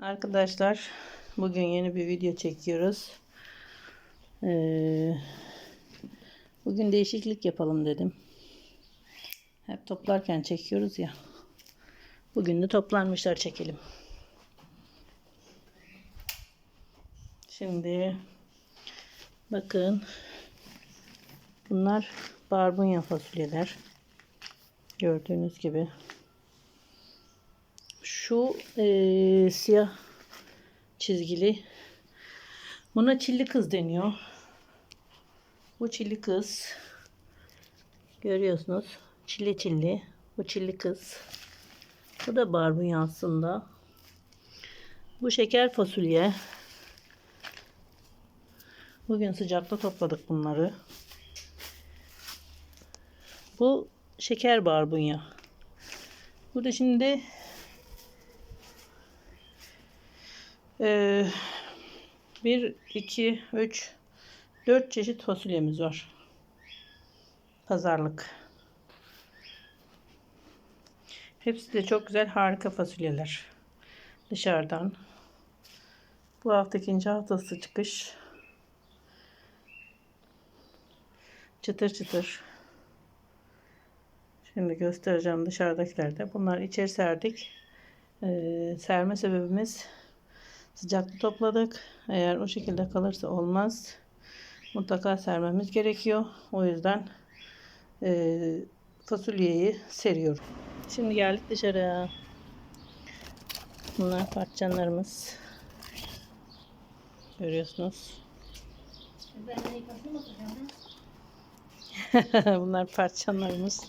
Arkadaşlar bugün yeni bir video çekiyoruz. Ee, bugün değişiklik yapalım dedim. Hep toplarken çekiyoruz ya. Bugün de toplanmışlar çekelim. Şimdi bakın bunlar barbunya fasulyeler. Gördüğünüz gibi. Şu eee, siyah çizgili. Buna çilli kız deniyor. Bu çilli kız. Görüyorsunuz. Çilli çilli. Bu çilli kız. Bu da barbunya aslında. Bu şeker fasulye. Bugün sıcakta topladık bunları. Bu şeker barbunya. Burada şimdi eee, bir, iki, üç, dört çeşit fasulyemiz var. Pazarlık. Hepsi de çok güzel harika fasulyeler. Dışarıdan. Bu hafta ikinci haftası çıkış. Çıtır çıtır. Şimdi göstereceğim dışarıdakilerde. Bunlar içeri serdik. Ee, serme sebebimiz sıcakta topladık. Eğer o şekilde kalırsa olmaz. Mutlaka sermemiz gerekiyor. O yüzden e, fasulyeyi seriyorum. Şimdi geldik dışarı. Bunlar patlıcanlarımız. Görüyorsunuz. Bunlar patlıcanlarımız.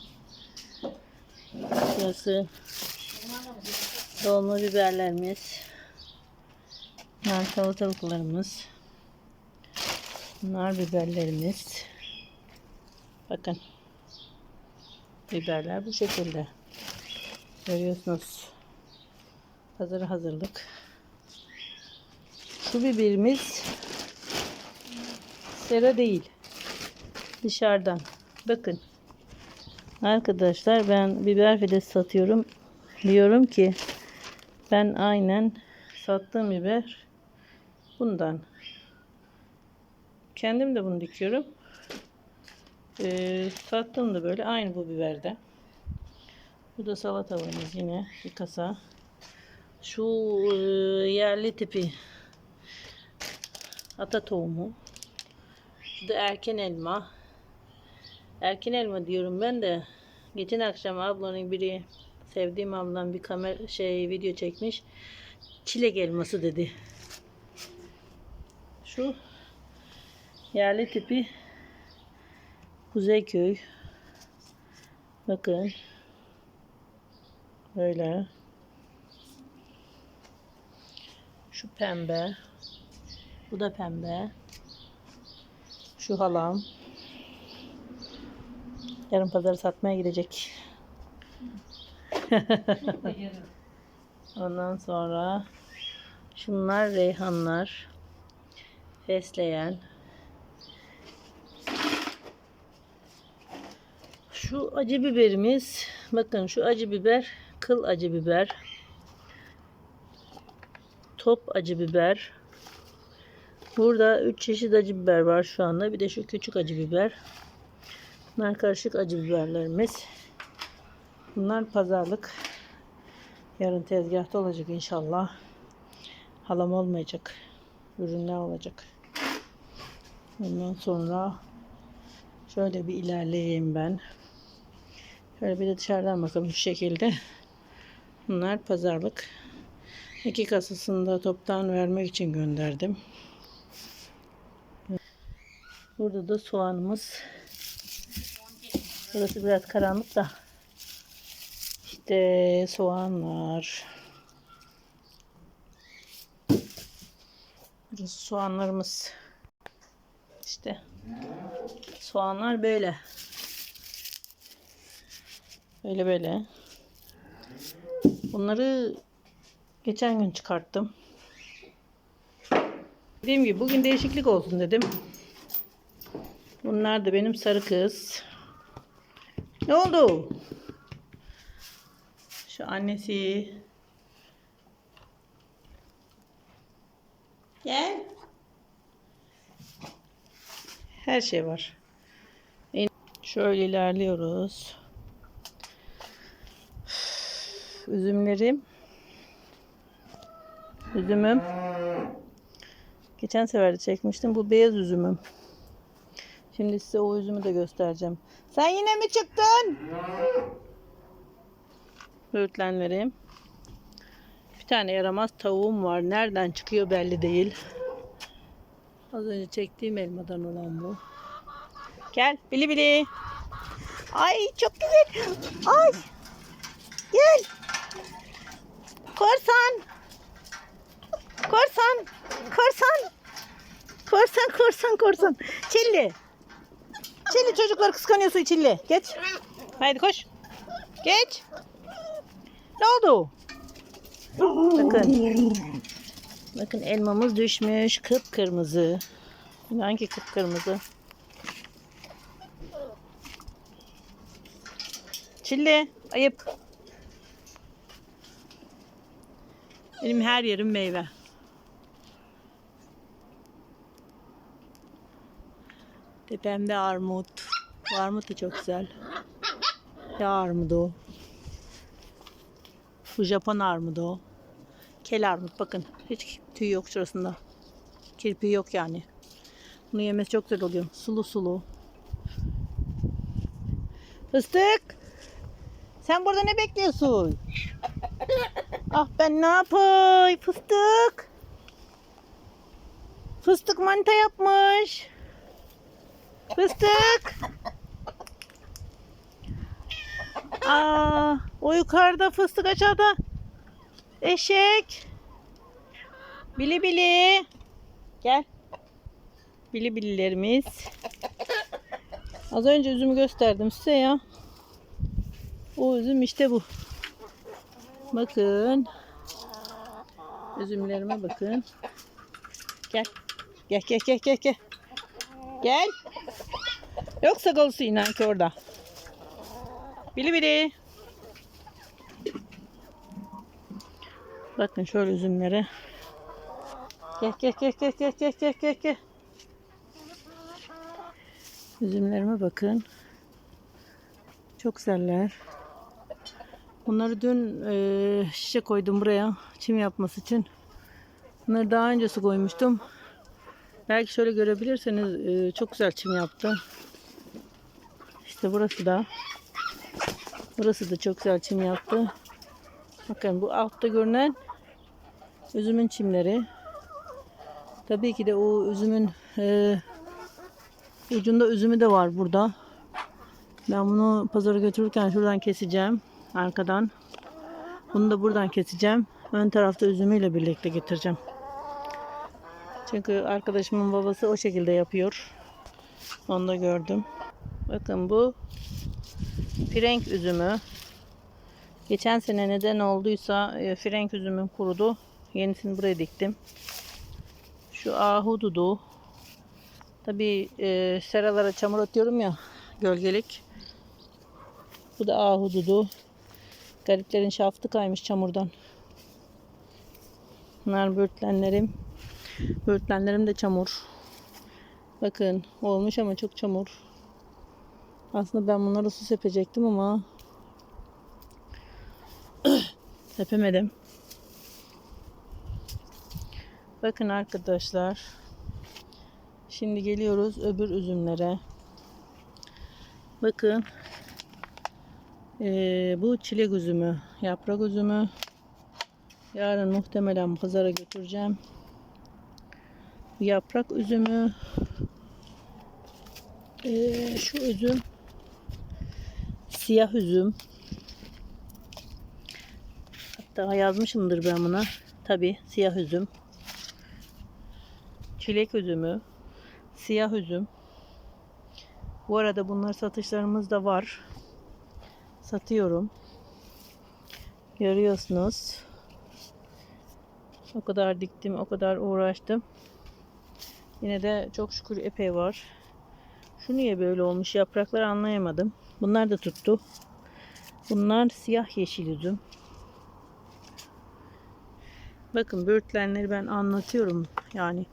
Burası dolma biberlerimiz. Bunlar salatalıklarımız. Bunlar biberlerimiz. Bakın. Biberler bu şekilde. Görüyorsunuz. Hazır hazırlık. Şu biberimiz sera değil. Dışarıdan. Bakın. Arkadaşlar ben biber fidesi satıyorum. Diyorum ki ben aynen sattığım biber bundan. Kendim de bunu dikiyorum. Ee, sattığım da böyle aynı bu biberde. Bu da salatalarımız yine bir kasa. Şu e, yerli tipi ata tohumu. Şu da erken elma. Erken elma diyorum ben de. Geçen akşam ablanın biri sevdiğim ablam bir kamera şey video çekmiş. Çilek elması dedi. Şu yerli tipi Kuzeyköy. Bakın. Böyle. Şu pembe. Bu da pembe. Şu halam. Yarın pazarı satmaya gidecek. Ondan sonra şunlar reyhanlar. Fesleğen. Şu acı biberimiz. Bakın şu acı biber. Kıl acı biber. Top acı biber. Burada 3 çeşit acı biber var şu anda. Bir de şu küçük acı biber. Bunlar karışık acı biberlerimiz. Bunlar pazarlık. Yarın tezgahta olacak inşallah. Halam olmayacak. Ürünler olacak. Ondan sonra şöyle bir ilerleyeyim ben. Şöyle bir de dışarıdan bakalım şu şekilde. Bunlar pazarlık. İki kasasını da toptan vermek için gönderdim. Burada da soğanımız. Burası biraz karanlık da. İşte soğan Burası soğanlarımız. İşte soğanlar böyle. Böyle böyle. Bunları geçen gün çıkarttım. Dediğim gibi bugün değişiklik olsun dedim. Bunlar da benim sarı kız. Ne oldu? Şu annesi Gel. Her şey var. Şöyle ilerliyoruz. Üzümlerim. Üzümüm. Geçen sefer de çekmiştim. Bu beyaz üzümüm. Şimdi size o üzümü de göstereceğim. Sen yine mi çıktın? Böğürtlenlerim. Tane yaramaz tavuğum var. Nereden çıkıyor belli değil. Az önce çektiğim elmadan olan bu. Gel bili bili. Ay çok güzel. Ay. Gel. Korsan. Korsan. Korsan. Korsan korsan korsan. Çilli. Çilli çocuklar kıskanıyorsun Çilli. Geç. Haydi koş. Geç. Ne oldu? Bakın. Bakın elmamız düşmüş. Kıpkırmızı. Hangi kıpkırmızı? Çilli. Ayıp. Benim her yerim meyve. Tepemde armut. Armut da çok güzel. Ya armudu. Bu Japon armudu o. Kel armut bakın. Hiç tüy yok şurasında. Kirpiği yok yani. Bunu yemesi çok güzel oluyor. Sulu sulu. Fıstık. Sen burada ne bekliyorsun? Ah ben ne yapayım? Fıstık. Fıstık manita yapmış. Fıstık. Aa, o yukarıda fıstık aşağıda. Eşek. Bili bili. Gel. Bili bililerimiz. Az önce üzümü gösterdim size ya. O üzüm işte bu. Bakın. Üzümlerime bakın. Gel. Gel gel gel gel gel. Gel. Yoksa galısı inan ki orada. Bili bili. Bakın şöyle üzümlere. Gel gel gel gel gel gel gel gel gel. Üzümlerime bakın. Çok güzeller. Bunları dün e, şişe koydum buraya çim yapması için. Bunları daha öncesi koymuştum. Belki şöyle görebilirseniz e, çok güzel çim yaptı. İşte burası da. Burası da çok güzel çim yaptı. Bakın bu altta görünen üzümün çimleri. Tabii ki de o üzümün e, ucunda üzümü de var burada. Ben bunu pazara götürürken şuradan keseceğim. Arkadan. Bunu da buradan keseceğim. Ön tarafta üzümüyle birlikte getireceğim. Çünkü arkadaşımın babası o şekilde yapıyor. Onu da gördüm. Bakın bu frenk üzümü. Geçen sene neden olduysa e, frenk üzümüm kurudu. Yenisini buraya diktim. Şu ahududu. Tabi e, seralara çamur atıyorum ya gölgelik. Bu da ahududu. Gariplerin şaftı kaymış çamurdan. Bunlar böğürtlenlerim. Böğürtlenlerim de çamur. Bakın olmuş ama çok çamur. Aslında ben bunları su sepecektim ama sepemedim. Bakın arkadaşlar. Şimdi geliyoruz öbür üzümlere. Bakın. Ee, bu çilek üzümü, yaprak üzümü. Yarın muhtemelen pazara götüreceğim. Yaprak üzümü. Ee, şu üzüm. Siyah üzüm. Hatta yazmışımdır ben buna. Tabi siyah üzüm. Çilek üzümü. Siyah üzüm. Bu arada bunlar satışlarımız da var. Satıyorum. Görüyorsunuz. O kadar diktim, o kadar uğraştım. Yine de çok şükür epey var. Şu niye böyle olmuş yaprakları anlayamadım. Bunlar da tuttu. Bunlar siyah yeşil üzüm. Bakın böğürtlenleri ben anlatıyorum. Yani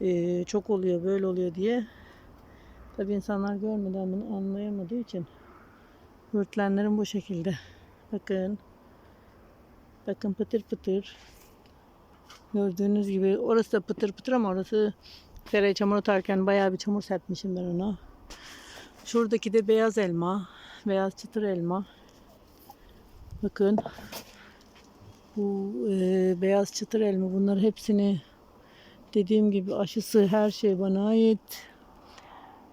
eee, çok oluyor böyle oluyor diye. Tabi insanlar görmeden bunu anlayamadığı için böğürtlenlerin bu şekilde. Bakın. Bakın pıtır pıtır. Gördüğünüz gibi orası da pıtır pıtır ama orası seraya çamur atarken bayağı bir çamur serpmişim ben ona. Şuradaki de beyaz elma. Beyaz çıtır elma. Bakın. Bu e, beyaz çıtır elma bunlar hepsini dediğim gibi aşısı her şey bana ait.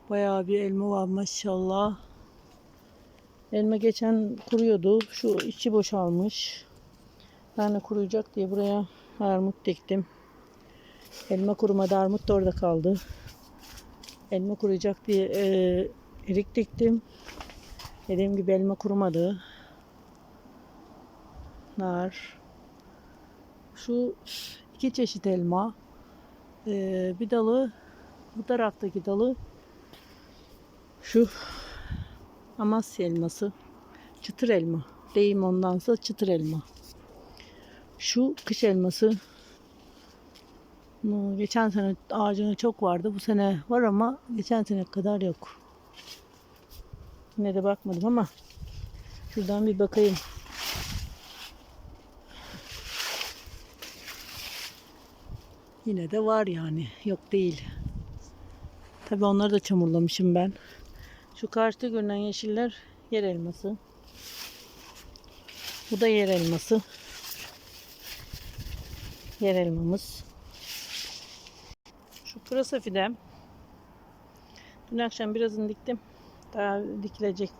Bayağı bir elma var maşallah. Elma geçen kuruyordu. Şu içi boşalmış. Ben de kuruyacak diye buraya armut diktim. Elma kurumadı. Armut da orada kaldı. Elma kuruyacak diye e, erik diktim. Dediğim gibi elma kurumadı. Nar. Şu iki çeşit elma. E, bir dalı bu taraftaki dalı şu Amasya elması. Çıtır elma. Deyim ondansa çıtır elma. Şu kış elması. Geçen sene ağacında çok vardı. Bu sene var ama geçen sene kadar yok. Yine de bakmadım ama şuradan bir bakayım. Yine de var yani. Yok değil. Tabii onları da çamurlamışım ben. Şu karşıda görünen yeşiller yer elması. Bu da yer elması. Yer elmamız. Şu pırasa fidem. Dün akşam birazını diktim. Daha dikilecek var.